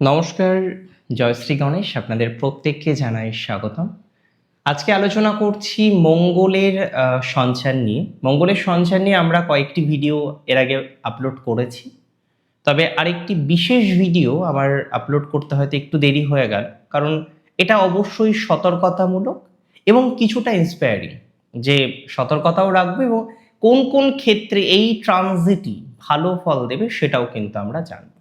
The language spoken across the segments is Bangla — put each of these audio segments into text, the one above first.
নমস্কার জয়শ্রী গণেশ, আপনাদের প্রত্যেককে জানাই স্বাগতম। আজকে আলোচনা করছি মঙ্গলের সঞ্চার নিয়ে। মঙ্গলের সঞ্চার নিয়ে আমরা কয়েকটি ভিডিও এর আগে আপলোড করেছি। তবে আরেকটি বিশেষ ভিডিও আমার আপলোড করতে হয়তো একটু দেরি হয়ে গেল, কারণ এটা অবশ্যই সতর্কতামূলক এবং কিছুটা ইন্সপায়ারিং যে সতর্কতাও রাখবে এবং কোন কোন ক্ষেত্রে এই ট্রানজিটই ভালো ফল দেবে সেটাও কিন্তু আমরা জানব।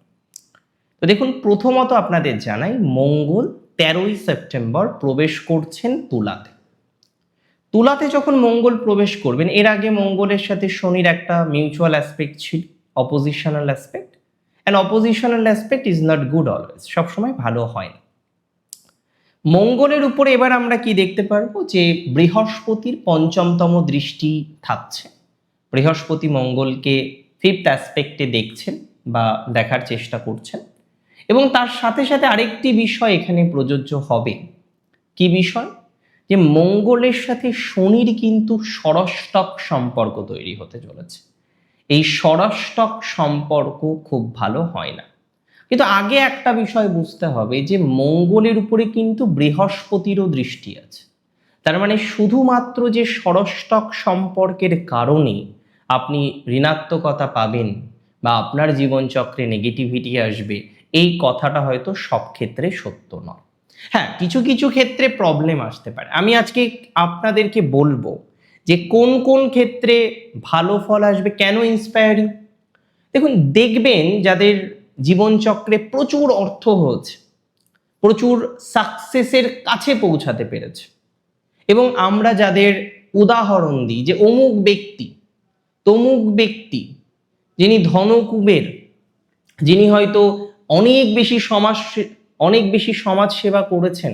তো দেখুন, প্রথমত আপনাদের জানাই, মঙ্গল তেরোই সেপ্টেম্বর প্রবেশ করছেন তুলাতে। তুলাতে যখন মঙ্গল প্রবেশ করবেন, এর আগে মঙ্গলের সাথে শনির একটা মিউচুয়াল অ্যাসপেক্ট ছিল oppositional aspect and oppositional aspect is not good always সবসময় ভালো হয় না। মঙ্গলের উপরে এবার আমরা কি দেখতে পারব? যে বৃহস্পতির পঞ্চমতম দৃষ্টি থাকছে। বৃহস্পতি মঙ্গলকে ফিফথ অ্যাসপেক্টে দেখছেন বা দেখার চেষ্টা করছেন। এবং তার সাথে সাথে আরেকটি বিষয় এখানে প্রযোজ্য হবে। কি বিষয়? যে মঙ্গলের সাথে শনির কিন্তু ষড়ষ্টক সম্পর্ক তৈরি হতে চলেছে। এই ষড়ষ্টক সম্পর্ক খুব ভালো হয় না। কিন্তু আগে একটা বিষয় বুঝতে হবে যে মঙ্গলের উপরে কিন্তু বৃহস্পতিরও দৃষ্টি আছে। তার মানে শুধুমাত্র যে ষড়ষ্টক সম্পর্কের কারণে আপনি ঋণাত্মকতা পাবেন বা আপনার জীবনচক্রে নেগেটিভিটি আসবে এই কথাটা হয়তো সব ক্ষেত্রে সত্য নয়। হ্যাঁ কিছু কিছু ক্ষেত্রে প্রবলেম আসতে পারে। আমি আজকে আপনাদেরকে বলব যে কোন কোন ক্ষেত্রে ভালো ফল আসবে, কেন ইন্সপায়ারিং দেখুন, দেখবেন যাদের জীবনচক্রে প্রচুর অর্থ হয়েছে, প্রচুর সাকসেসের কাছে পৌঁছাতে পেরেছে, এবং আমরা যাদের উদাহরণ দিই, যে অমুক ব্যক্তি, তমুক ব্যক্তি, যিনি ধনকুবের, যিনি হয়তো অনেক বেশি সমাজ অনেক বেশি সমাজ সেবা করেছেন।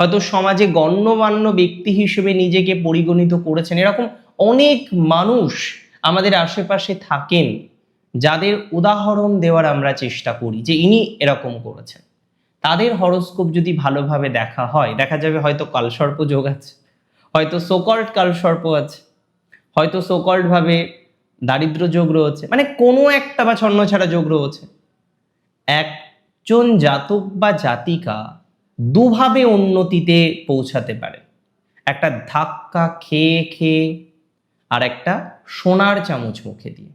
হয়তো সমাজে গণ্যমান্য ব্যক্তি হিসেবে নিজেকে পরিগণিত করেছেন। এরকম অনেক মানুষ আমাদের আশেপাশে থাকেন, যাদের উদাহরণ দেওয়ার আমরা চেষ্টা করি যে ইনি এরকম করেছেন। তাদের হরস্কোপ যদি ভালোভাবে দেখা হয়, দেখা যাবে হয়তো কালসর্প যোগ আছে, হয়তো সোকল্ড কালসর্প আছে, হয়তো সোকল্ড ভাবে দারিদ্র যোগ রয়েছে মানে কোনো একটা বা ছন্নছাড়া যোগ রয়েছে। একজন জাতক বা জাতিকা দুভাবে উন্নতিতে পৌঁছাতে পারে। একটা ধাক্কা খেয়ে খেয়ে আর একটা সোনার চামচ মুখে দিয়ে।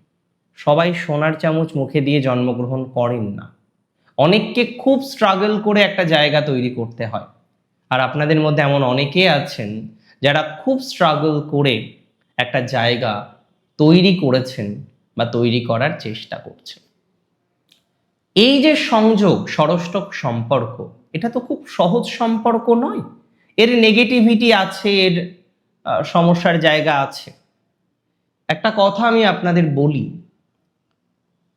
সবাই সোনার চামচ মুখে দিয়ে জন্মগ্রহণ করেন না। অনেককে খুব স্ট্রাগল করে একটা জায়গা তৈরি করতে হয়। আর আপনাদের মধ্যে এমন অনেকে আছেন যারা খুব স্ট্রাগল করে একটা জায়গা তৈরি করেছেন বা তৈরি করার চেষ্টা করছেন। এই যে সংযোগ ষড়ষ্টক সম্পর্ক, এটা তো খুব সহজ সম্পর্ক নয়। এর নেগেটিভিটি আছে, এর সমস্যার জায়গা আছে। একটা কথা আমি আপনাদের বলি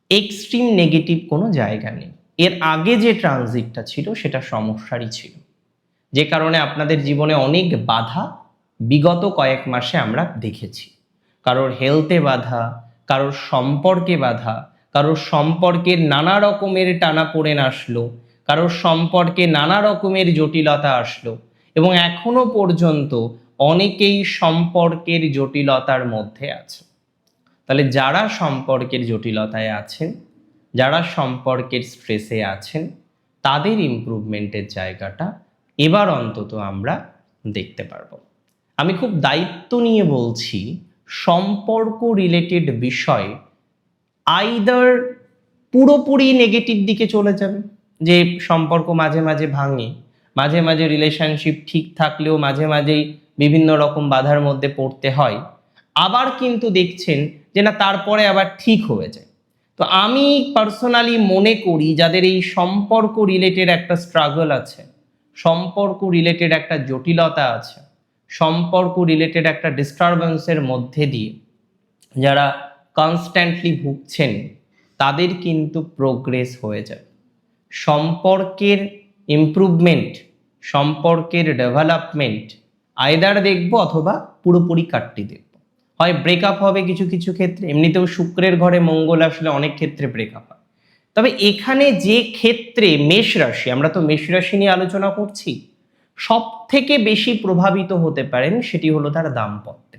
এক্সট্রিম নেগেটিভ কোনো জায়গা নেই। এর আগে যে ট্রানজিটটা ছিল, সেটা সমস্যারই ছিল। যে কারণে আপনাদের জীবনে অনেক বাধা, বিগত কয়েক মাসে আমরা দেখেছি। কারোর হেলথে বাধা, কারোর সম্পর্কে বাধা কারোর সম্পর্কের নানা রকমের টানাপোড়েন আসলো, কারোর সম্পর্কে নানা রকমের জটিলতা আসলো এবং এখনও পর্যন্ত অনেকেই সম্পর্কের জটিলতার মধ্যে আছে। তাহলে যারা সম্পর্কের জটিলতায় আছেন, যারা সম্পর্কের স্ট্রেসে আছেন, তাদের ইমপ্রুভমেন্টের জায়গাটা এবার অন্তত আমরা দেখতে পারব। আমি খুব দায়িত্ব নিয়ে বলছি, সম্পর্ক রিলেটেড বিষয় আইদার পুরোপুরি নেগেটিভ দিকে চলে যাবে, যে সম্পর্ক মাঝে মাঝে ভাঙে, মাঝে মাঝে রিলেশনশিপ ঠিক থাকলেও মাঝে মাঝেই বিভিন্ন রকম বাধার মধ্যে পড়তে হয়, আবার কিন্তু দেখছেন যে না, তারপরে আবার ঠিক হয়ে যায়। তো আমি পার্সোনালি মনে করি যাদের এই সম্পর্ক রিলেটেড একটা স্ট্রাগল আছে, সম্পর্ক রিলেটেড একটা জটিলতা আছে, সম্পর্ক রিলেটেড একটা ডিস্টারবেন্সের মধ্যে দিয়ে, যারা কনস্ট্যান্টলি ভুগছেন, তাদের কিন্তু প্রোগ্রেস হয়ে যায় সম্পর্কের ইমপ্রুভমেন্ট সম্পর্কের ডেভেলপমেন্ট আয়দার দেখব অথবা পুরোপুরি কাটটি দেখব। হয় ব্রেকআপ হবে কিছু কিছু ক্ষেত্রে, এমনিতেও শুক্রের ঘরে মঙ্গল আসলে অনেক ক্ষেত্রে ব্রেকআপ হয়। তবে এখানে যে ক্ষেত্রে মেষ রাশি, আমরা তো মেষ রাশি নিয়ে আলোচনা করছি সব থেকে বেশি প্রভাবিত হতে পারেন সেটি হলো তার দাম্পত্যে।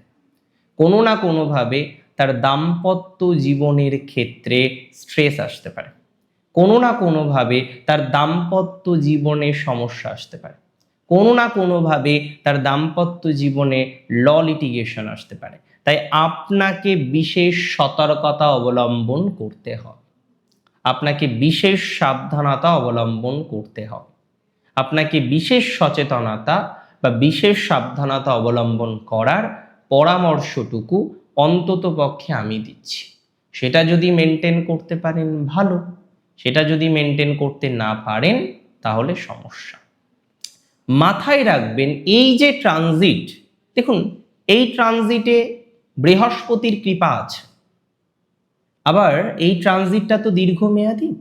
কোনো না কোনোভাবে তার দাম্পত্য জীবনের ক্ষেত্রে স্ট্রেস আসতে পারে। কোনো না কোনোভাবে তার দাম্পত্য জীবনে সমস্যা আসতে পারে। কোনো না কোনোভাবে তার দাম্পত্য জীবনে ল লিটিগেশন আসতে পারে। তাই আপনাকে বিশেষ সতর্কতা অবলম্বন করতে হবে। আপনাকে বিশেষ সাবধানতা অবলম্বন করতে হবে। আপনাকে বিশেষ সচেতনতা বা বিশেষ সাবধানতা অবলম্বন করার পরামর্শটুকু অন্তত পক্ষে আমি দিচ্ছি। সেটা যদি মেনটেন করতে পারেন ভালো, সেটা যদি মেনটেন করতে না পারেন তাহলে সমস্যা। মাথায় রাখবেন, এই যে ট্রানজিট দেখুন, এই ট্রানজিটে বৃহস্পতির কৃপা আছে। আবার এই ট্রানজিটটা তো দীর্ঘমেয়াদী।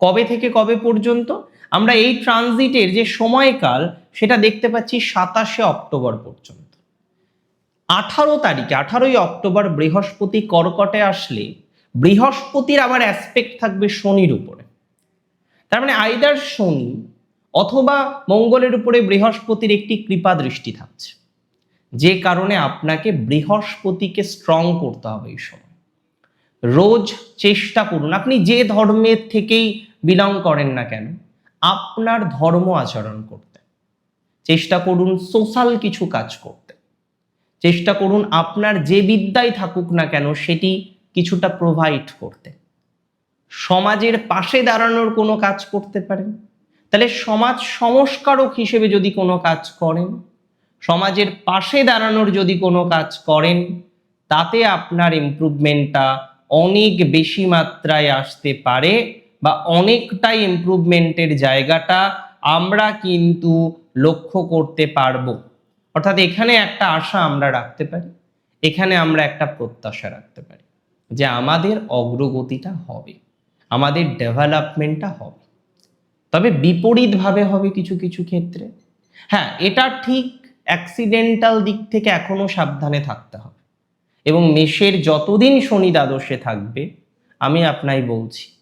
কবে থেকে কবে পর্যন্ত? আমরা এই ট্রানজিটের যে সময়কাল, সেটা দেখতে পাচ্ছি সাতাশে অক্টোবর পর্যন্ত। আঠারো তারিখে, আঠারোই অক্টোবর বৃহস্পতি কর্কটে আসলে বৃহস্পতির আবার অ্যাসপেক্ট থাকবে শনির উপরে। তার মানে আইদার শনি অথবা মঙ্গলের উপরে বৃহস্পতির একটি কৃপা দৃষ্টি থাকছে। যে কারণে আপনাকে বৃহস্পতিকে স্ট্রং করতে হবে এই সময়। রোজ চেষ্টা করুন, আপনি যে ধর্মের থেকেই বিলং করেন না কেন, আপনার ধর্ম আচরণ করতে। চেষ্টা করুন সোশ্যাল কিছু কাজ করতে। চেষ্টা করুন আপনার যে বিদ্যাই থাকুক না কেন সেটি কিছুটা প্রোভাইড করতে। সমাজের পাশে দাঁড়ানোর কোনো কাজ করতে পারেন। তাহলে সমাজ সংস্কারক হিসেবে যদি কোনো কাজ করেন, সমাজের পাশে দাঁড়ানোর যদি কোনো কাজ করেন, তাতে আপনার ইমপ্রুভমেন্টটা অনেক বেশি মাত্রায় আসতে পারে বা অনেকটাই ইমপ্রুভমেন্টের জায়গাটা আমরা কিন্তু লক্ষ্য করতে পারব। অর্থাৎ এখানে একটা আশা আমরা রাখতে পারি, এখানে আমরা একটা প্রত্যাশা রাখতে পারি যে আমাদের অগ্রগতিটা হবে, আমাদের ডেভেলপমেন্টটা হবে। তবে বিপরীতভাবে হবে কিছু কিছু ক্ষেত্রে। হ্যাঁ এটা ঠিক অ্যাক্সিডেন্টাল দিক থেকে এখনও সাবধানে থাকতে হবে। এবং মেষের যতদিন শনি দ্বাদশে থাকবে, আমি আপনাই বলছি,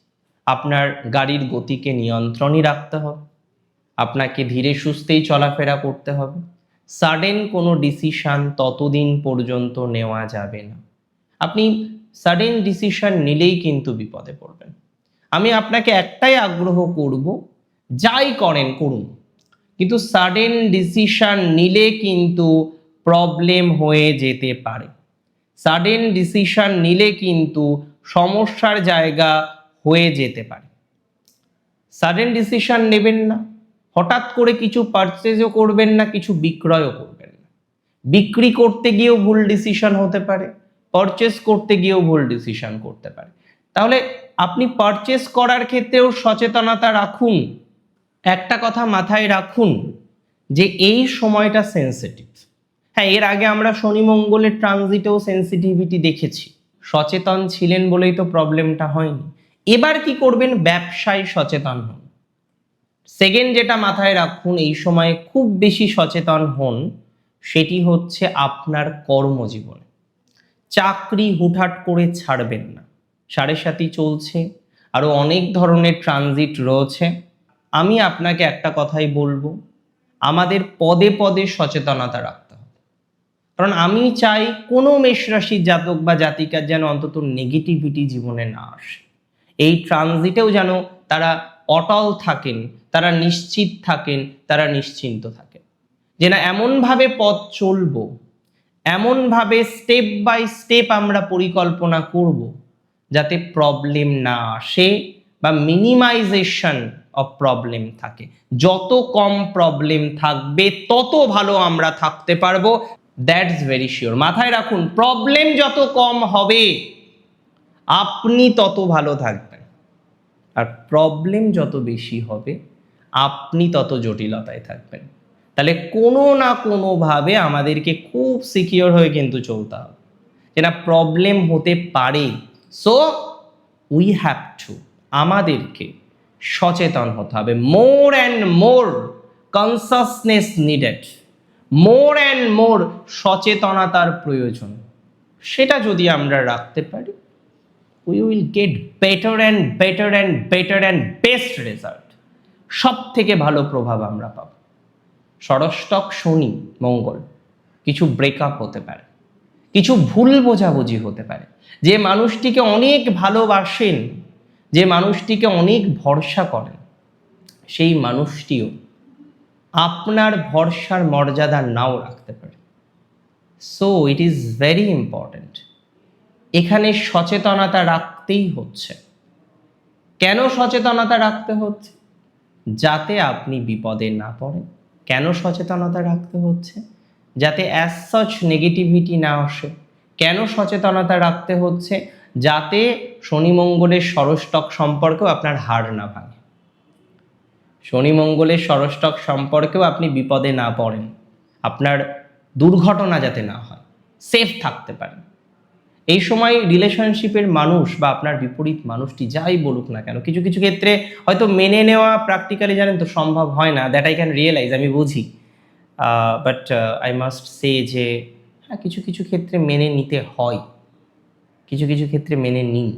আপনার গাড়ির গতিকে নিয়ন্ত্রণই রাখতে হবে। আপনাকে ধীরে সুস্থেই চলাফেরা করতে হবে। সাডেন কোনো ডিসিশান ততদিন পর্যন্ত নেওয়া যাবে না। আপনি সাডেন ডিসিশান নিলেই কিন্তু বিপদে পড়বেন। আমি আপনাকে একটাই আগ্রহ করব, যাই করেন করুন। কিন্তু সাডেন ডিসিশান নিলে কিন্তু প্রবলেম হয়ে যেতে পারে। সাডেন ডিসিশান নিলে কিন্তু সমস্যার জায়গা হয়ে যেতে পারে। সাডেন ডিসিশান নেবেন না। হঠাৎ করে কিছু পারচেজও করবেন না, কিছু বিক্রয়ও করবেন না। বিক্রি করতে গিয়েও ভুল ডিসিশন হতে পারে পারচেস করতে গিয়েও ভুল ডিসিশন করতে পারে। তাহলে আপনি পারচেস করার ক্ষেত্রেও সচেতনতা রাখুন। একটা কথা মাথায় রাখুন যে এই সময়টা সেন্সিটিভ হ্যাঁ এর আগে আমরা শনি মঙ্গলের ট্রানজিটেও সেন্সিটিভিটি দেখেছি। সচেতন ছিলেন বলেই তো প্রবলেমটা হয়নি। এবার কি করবেন? ব্যবসায় সচেতন হন। সেকেন্ড যেটা মাথায় রাখুন, এই সময়ে খুব বেশি সচেতন হন, সেটি হচ্ছে আপনার কর্মজীবন। চাকরি হুটহাট করে ছাড়বেন না। সাড়ে সাথী চলছে আরও অনেক ধরনের ট্রানজিট রয়েছে। আমি আপনাকে একটা কথাই বলব, আমাদের পদে পদে সচেতনতা রাখতে হবে। কারণ আমি চাই কোনো মেষ রাশির জাতক বা জাতিকার যেন অন্তত নেগেটিভিটি জীবনে না আসে। এই ট্রানজিটেও যেন তারা অটল থাকেন, তারা নিশ্চিত থাকেন, তারা নিশ্চিন্ত থাকেন। যে না, এমনভাবে পথ চলবো, এমনভাবে স্টেপ বাই স্টেপ আমরা পরিকল্পনা করব, যাতে প্রবলেম না আসে বা মিনিমাইজেশন অফ প্রবলেম থাকে। যত কম প্রবলেম থাকবে, তত ভালো আমরা থাকতে পারব। দ্যাটস ভেরি শিওর মাথায় রাখুন প্রবলেম যত কম হবে, আপনি তত ভালো থাকবেন। আর প্রবলেম যত বেশি হবে, আপনি তত জটিলতায় থাকবেন। তাহলে কোনো না কোনোভাবে আমাদেরকে খুব সিকিওর হয়ে কিন্তু চলতে হবে। যে না প্রবলেম হতে পারে। সো উই হ্যাভ টু আমাদেরকে সচেতন হতে হবে। More and more consciousness needed more and more সচেতনতার প্রয়োজন। সেটা যদি আমরা রাখতে পারি we will get better and better and better and best result সব থেকে ভালো প্রভাব আমরা পাব। ষড়ষ্টক শনি মঙ্গল। কিছু ব্রেকআপ হতে পারে। কিছু ভুল বোঝাবুঝি হতে পারে। যে মানুষটিকে অনেক ভালোবাসেন, যে মানুষটিকে অনেক ভরসা করেন, সেই মানুষটিও আপনার ভরসার মর্যাদা নাও রাখতে পারে। So it is very important এখানে সচেতনতা রাখতেই হচ্ছে। কেন সচেতনতা রাখতে হচ্ছে? যাতে আপনি বিপদে না পড়েন। কেন সচেতনতা রাখতে হচ্ছে? যাতে অ্যাজ সচ নেগেটিভিটি না আসে। কেন সচেতনতা রাখতে হচ্ছে? যাতে শনি মঙ্গলের ষড়ষ্টক সম্পর্কেও আপনার হাড় না ভাঙে। শনি মঙ্গলের ষড়ষ্টক সম্পর্কেও আপনি বিপদে না পড়েন। আপনার দুর্ঘটনা যাতে না হয়। সেফ থাকতে পারেন। এই সময় রিলেশনশিপের মানুষ বা আপনার বিপরীত মানুষটি যাই বলুক না কেন, কিছু কিছু ক্ষেত্রে হয়তো মেনে নেওয়া প্র্যাকটিক্যালি জানেন তো সম্ভব হয় না দ্যাট আই ক্যান রিয়েলাইজ আমি বুঝি। বাট আই মাস্ট সে যে হ্যাঁ কিছু কিছু ক্ষেত্রে মেনে নিতে হয়। কিছু কিছু ক্ষেত্রে মেনে নিন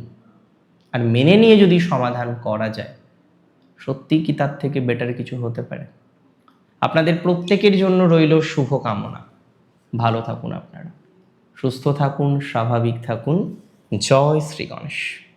আর মেনে নিয়ে যদি সমাধান করা যায়, সত্যি কি তার থেকে বেটার কিছু হতে পারে? আপনাদের প্রত্যেকের জন্য রইল শুভকামনা। ভালো থাকুন আপনারা। সুস্থ থাকুন স্বাভাবিক থাকুন। জয় শ্রী গণেশ।